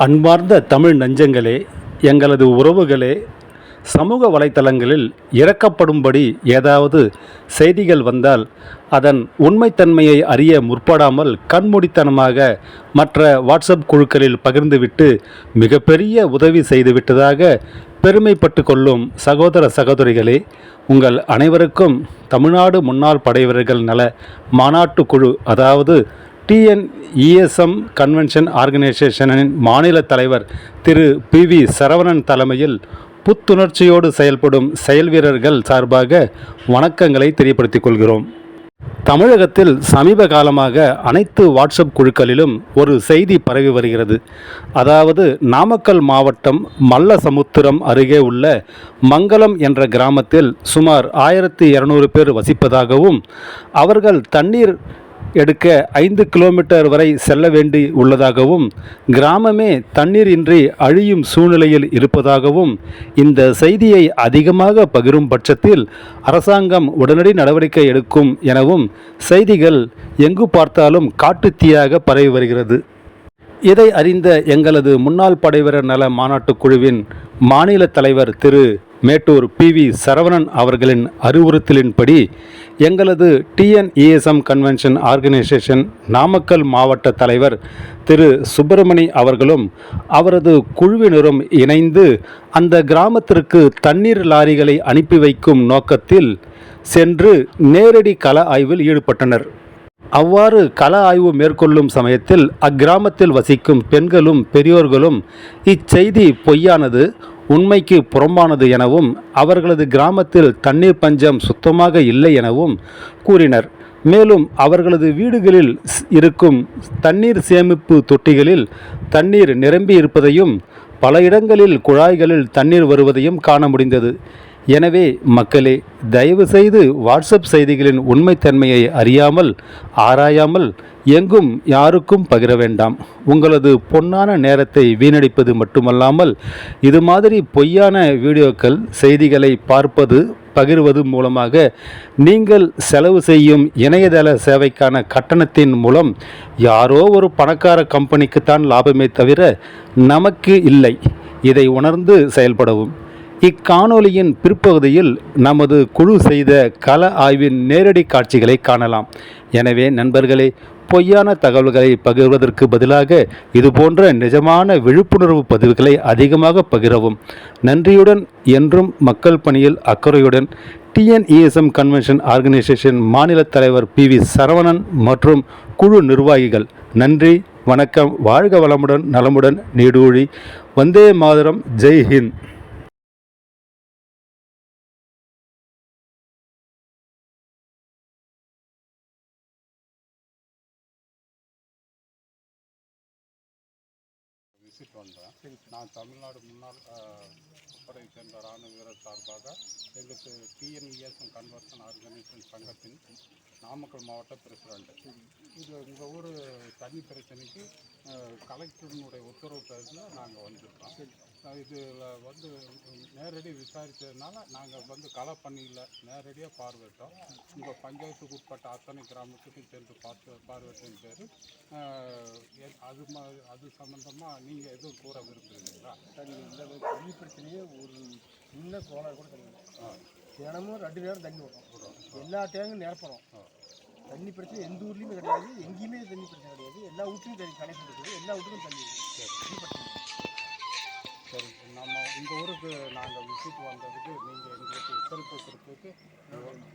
அன்பார்ந்த தமிழ் நெஞ்சங்களே எங்களது உறவுகளே சமூக வலைத்தளங்களில் இறக்கப்படும்படி ஏதாவது செய்திகள் வந்தால் அதன் உண்மைத்தன்மையை அறிய முற்படாமல் கண்மூடித்தனமாக மற்ற வாட்ஸ்அப் குழுக்களில் பகிர்ந்துவிட்டு மிகப்பெரிய உதவி செய்துவிட்டதாக பெருமைப்பட்டு கொள்ளும் சகோதர சகோதரிகளே உங்கள் அனைவருக்கும் தமிழ்நாடு முன்னாள் படைவீரர்கள் நல மாநாட்டு குழு அதாவது டிஎன்இஎஸ்எம் கன்வென்ஷன் ஆர்கனைசேஷனின் மாநில தலைவர் திரு பி வி சரவணன் தலைமையில் புத்துணர்ச்சியோடு செயல்படும் செயல் வீரர்கள் சார்பாக வணக்கங்களை தெரியப்படுத்திக் கொள்கிறோம். தமிழகத்தில் சமீப காலமாக அனைத்து வாட்ஸ்அப் குழுக்களிலும் ஒரு செய்தி பரவி வருகிறது. அதாவது நாமக்கல் மாவட்டம் மல்லசமுத்திரம் அருகே உள்ள மங்கலம் என்ற கிராமத்தில் சுமார் ஆயிரத்தி இரநூறு பேர் வசிப்பதாகவும் அவர்கள் தண்ணீர் எடுக்க ஐந்து கிலோமீட்டர் வரை செல்ல வேண்டி உள்ளதாகவும் கிராமமே தண்ணீர் இன்றி அழியும் சூழ்நிலையில் இருப்பதாகவும் இந்த செய்தியை அதிகமாக பகிரும் பட்சத்தில் அரசாங்கம் உடனடி நடவடிக்கை எடுக்கும் எனவும் செய்திகள் எங்கு பார்த்தாலும் காட்டுத்தீயாக பரவி வருகிறது. இதை அறிந்த எங்களது முன்னாள் படைவீரர் நல மாநாட்டுக் குழுவின் மாநில தலைவர் திரு மேட்டூர் பி வி சரவணன் அவர்களின் அறிவுறுத்தலின்படி எங்களது டிஎன்இஎஸ்எம் கன்வென்ஷன் ஆர்கனைசேஷன் நாமக்கல் மாவட்ட தலைவர் திரு சுப்பிரமணி அவர்களும் அவரது குழுவினரும் இணைந்து அந்த கிராமத்திற்கு தண்ணீர் லாரிகளை அனுப்பி வைக்கும் நோக்கத்தில் சென்று நேரடி கள ஆய்வில் ஈடுபட்டனர். அவ்வாறு கள ஆய்வு மேற்கொள்ளும் சமயத்தில் அக்கிராமத்தில் வசிக்கும் பெண்களும் பெரியோர்களும் இச்செய்தி பொய்யானது. உண்மைக்கு புறம்பானது எனவும் அவர்களது கிராமத்தில் தண்ணீர் பஞ்சம் சுத்தமாக இல்லை எனவும் கூறினர். மேலும் அவர்களது வீடுகளில் ஸ்- இருக்கும் தண்ணீர் சேமிப்பு தொட்டிகளில் தண்ணீர் நிரம்பி இருப்பதையும் பல இடங்களில் குழாய்களில் தண்ணீர் வருவதையும் காண முடிந்தது. எனவே மக்களே தயவு செய்து வாட்ஸ்அப் செய்திகளின் உண்மைத்தன்மையை அறியாமல் ஆராயாமல் எங்கும் யாருக்கும் பகிர வேண்டாம். உங்களது பொன்னான நேரத்தை வீணடிப்பது மட்டுமல்லாமல் இது மாதிரி பொய்யான வீடியோக்கள் செய்திகளை பார்ப்பது பகிர்வது மூலமாக நீங்கள் செலவு செய்யும் இணையதள சேவைக்கான கட்டணத்தின் மூலம் யாரோ ஒரு பணக்கார கம்பெனிக்குத்தான் லாபமே தவிர நமக்கு இல்லை. இதை உணர்ந்து செயல்படவும். இக்காணொலியின் பிற்பகுதியில் நமது குழு செய்த கள ஆய்வின் நேரடி காட்சிகளை காணலாம். எனவே நண்பர்களே பொய்யான தகவல்களை பகிர்வதற்கு பதிலாக இதுபோன்ற நிஜமான விழிப்புணர்வு பதிவுகளை அதிகமாக பகிரவும். நன்றியுடன் என்றும் மக்கள் பணியில் அக்கறையுடன் டிஎன்இஎஸ்எம் கன்வென்ஷன் ஆர்கனைசேஷன் மாநில தலைவர் பி வி சரவணன் மற்றும் குழு நிர்வாகிகள் நன்றி வணக்கம் வாழ்க வளமுடன் நலமுடன் நீடூழி வந்தே மாதரம் ஜெய் ஹிந்த். விசிட் வந்தேன் நான் தமிழ்நாடு முன்னாள் முப்படை சேர்ந்த இராணுவ வீரர் சார்பாக எங்களுக்கு டிஎன்இஎஸ்எம் கன்வர்ஷன் ஆர்கனைசேஷன் சங்கத்தின் நாமக்கல் மாவட்ட பிரசிடண்ட் இது உங்கள் ஊர் தண்ணி பிரச்சனைக்கு கலெக்டரினுடைய உத்தரவு பேரில் நாங்கள் வந்திருக்கோம். இதுல வந்து நேரடி விசாரித்ததுனால நாங்கள் வந்து களை பண்ணியில் நேரடியாக பார்வையிட்டோம். உங்கள் பஞ்சாயத்துக்கு உட்பட்ட அத்தனை கிராமத்துக்கும் சென்று பார்த்து பார்வையிட்டின் பேர் அது ம அது சம்மந்தமாக நீங்கள் எதுவும் கூற விரும்புகிறீங்களா தண்ணி இந்த தண்ணி பிரச்சனையே ஒரு சின்ன கோளாறு கூட தண்ணி இல்லை. தினமும் ரெண்டு நேரம் தண்ணி வரும். எல்லா டேங்கும் நிரப்புறோம். தண்ணி பிரச்சனை எந்த ஊர்லேயுமே கிடையாது. எங்கேயுமே தண்ணி பிரச்சனை கிடையாது. எல்லா வீட்லையும் தண்ணி கனெக்ஷன் இருக்குது. எல்லா வீட்டுக்கும் தண்ணி இருக்குது நம்ம இந்த ஊருக்கு நாங்கள் விசிட் வந்ததுக்கு நீங்கள் எங்களுக்கு ஒத்துழைப்பு கொடுத்ததுக்கு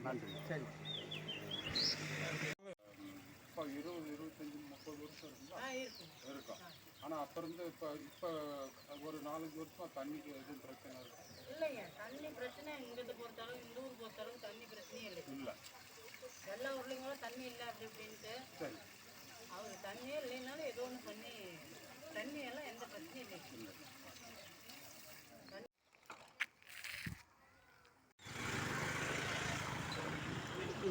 நன்றி. சரி. இப்போ இருபது இருபத்தஞ்சி முப்பது வருஷம் இருக்குங்களா இருக்கும் ஆனால் அப்போ இருந்து இப்போ இப்போ ஒரு நாலஞ்சு வருஷம் தண்ணிக்கு எதுவும் பிரச்சனை இருக்கு? இல்லைங்க. தண்ணி பிரச்சனை இங்கிட்டு பொறுத்தளவு இந்த ஊர் பொறுத்தளவு தண்ணி பிரச்சனையே இல்லை. இல்லை. எல்லா ஊர்லேயும் கூட தண்ணி இல்லை அப்படி இப்படின்ட்டு. சரி. அவர் தண்ணியே இல்லைனாலும் ஏதோ ஒன்று பண்ணி தண்ணி எல்லாம் எந்த பிரச்சனையும் இல்லை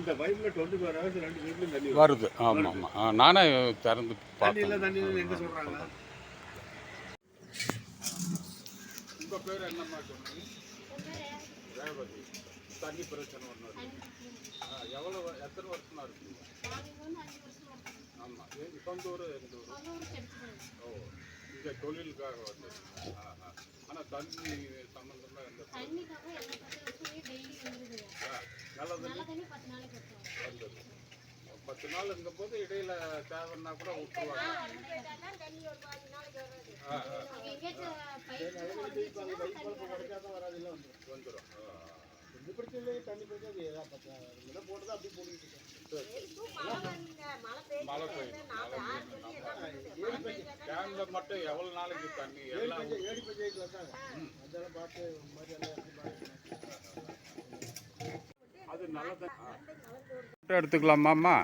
இந்த பைப்பில் டுவெண்ட்டி ஃபோர் ஹவர்ஸ் ரெண்டு வீட்லையும் தண்ணி வருது. ஆமாம் ஆமாம் நானே திறந்து பார்த்தேன். தண்ணி எங்கே சொல்கிறாங்க உங்கள் பேர் என்னம்மா சொன்னீங்க? ரேவதி. தண்ணி பிரச்சனை ஒன்று எவ்வளோ எத்தனை வருஷமா இருக்குங்க ஆமாம் சொந்த ஊர் எந்த ஊர் ஓ இங்கே தொழிலுக்காக ஆனால் தண்ணி சம்மந்தமாக எந்த தண்ணிக்காக எல்லா பசங்களுக்கும் டெய்லி வந்துருது. நல்ல தண்ணி பத்து நாளைக்கு வந்தது. பத்து நாளுங்கும் போது இடையில தேவைன்னா கூட விட்டுருவாங்க. வந்துடும். இந்த பிரச்சனை இல்லை தண்ணி பிரச்சனை அது ஏதா பார்த்தா என்ன போட்டதா அப்படியே போட்டுக்கிட்டு மழை பெய்யும் டேம்ல மட்டும் எவ்வளோ நாளைக்கு தண்ணி எல்லாம் பஞ்சாயத்து ஏழு பஞ்சாயத்து வந்தாங்க அதெல்லாம் பார்த்து மாதிரி எல்லாம் அது நல்லது. எடுத்துக்கலாமாம்மா